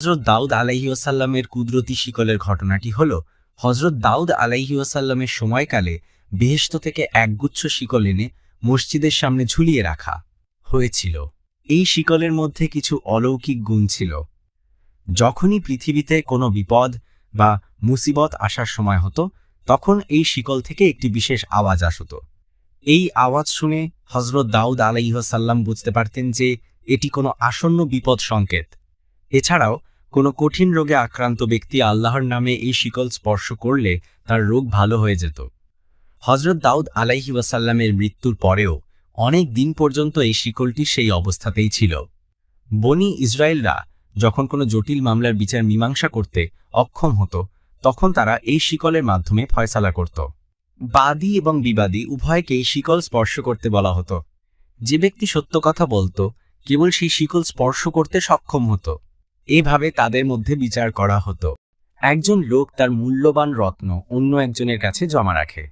হজরত দাউদ আলাইহিওসাল্লামের কুদরতি শিকলের ঘটনাটি হল হজরত দাউদ আলাইহিওসাল্লামের সময়কালে বেহেশত থেকে একগুচ্ছ শিকল এনে মসজিদের সামনে ঝুলিয়ে রাখা হয়েছিল। এই শিকলের মধ্যে কিছু অলৌকিক গুণ ছিল। যখনই পৃথিবীতে কোনো বিপদ বা মুসিবত আসার সময় হতো, তখন এই শিকল থেকে একটি বিশেষ আওয়াজ আসত। এই আওয়াজ শুনে হজরত দাউদ আলাইহসাল্লাম বুঝতে পারতেন যে এটি কোনো আসন্ন বিপদ সংকেত। এছাড়াও কোনো কঠিন রোগে আক্রান্ত ব্যক্তি আল্লাহর নামে এই শিকল স্পর্শ করলে তার রোগ ভালো হয়ে যেত। হজরত দাউদ আলাইহি ওয়াসাল্লামের মৃত্যুর পরেও অনেক দিন পর্যন্ত এই শিকলটি সেই অবস্থাতেই ছিল। বনি ইসরায়েলরা যখন কোনো জটিল মামলার বিচার মীমাংসা করতে অক্ষম হতো, তখন তারা এই শিকলের মাধ্যমে ফয়সালা করত। বাদী এবং বিবাদী উভয়কেই শিকল স্পর্শ করতে বলা হতো। যে ব্যক্তি সত্য কথা বলতো, কেবল সেই শিকল স্পর্শ করতে সক্ষম হতো। এভাবে তাদের মধ্যে বিচার করা হতো। একজন লোক তার মূল্যবান রত্ন অন্য একজনের কাছে জমা রাখে।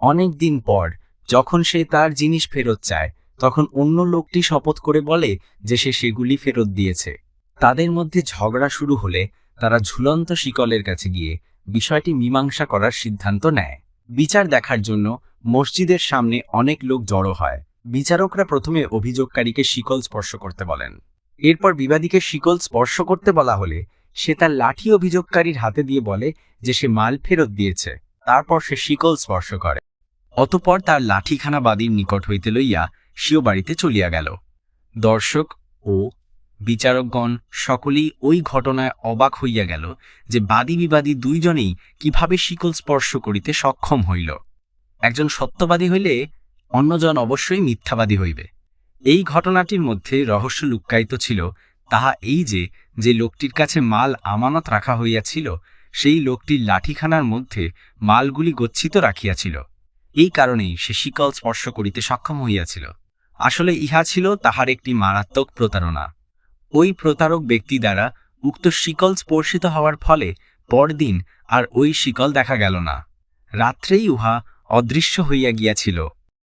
অনেক দিন পর, যখন সে তার জিনিস ফেরত চায়, তখন অন্য লোকটি শপথ করে বলে যে সে সেগুলি ফেরত দিয়েছে। তাদের মধ্যে ঝগড়া শুরু হলে তারা ঝুলন্ত শিকলের কাছে গিয়ে বিষয়টি মীমাংসা করার সিদ্ধান্ত নেয়। বিচার দেখার জন্য মসজিদের সামনে অনেক লোক জড়ো হয়। বিচারকরা প্রথমে অভিযোগকারীকে শিকল স্পর্শ করতে বলেন। এরপর বিবাদীকে শিকল স্পর্শ করতে বলা হলে সে তার লাঠি অভিযোগকারীর হাতে দিয়ে বলে যে সে মাল ফেরত দিয়েছে। তারপর সে শিকল স্পর্শ করে। অতপর তার লাঠিখানা বাদীর নিকট হইতে লইয়া সিও বাড়িতে চলিয়া গেল। দর্শক ও বিচারকগণ সকলেই ওই ঘটনায় অবাক হইয়া গেল যে বাদী বিবাদী দুইজনেই কীভাবে শিকল স্পর্শ করিতে সক্ষম হইল। একজন সত্যবাদী হইলে অন্যজন অবশ্যই মিথ্যাবাদী হইবে। এই ঘটনাটির মধ্যে রহস্য লুক্কায়িত ছিল। তাহা এই যে যে লোকটির কাছে মাল আমানত রাখা হইয়াছিল, সেই লোকটির লাঠিখানার মধ্যে মালগুলি গচ্ছিত রাখিয়াছিল। এই কারণেই সে শিকল স্পর্শ করিতে সক্ষম হইয়াছিল। আসলে ইহা ছিল তাহার একটি মারাত্মক প্রতারণা। ওই প্রতারক ব্যক্তি দ্বারা উক্ত শিকল স্পর্শিত হওয়ার ফলে পরদিন আর ওই শিকল দেখা গেল না। রাত্রেই উহা অদৃশ্য হইয়া গিয়াছিল।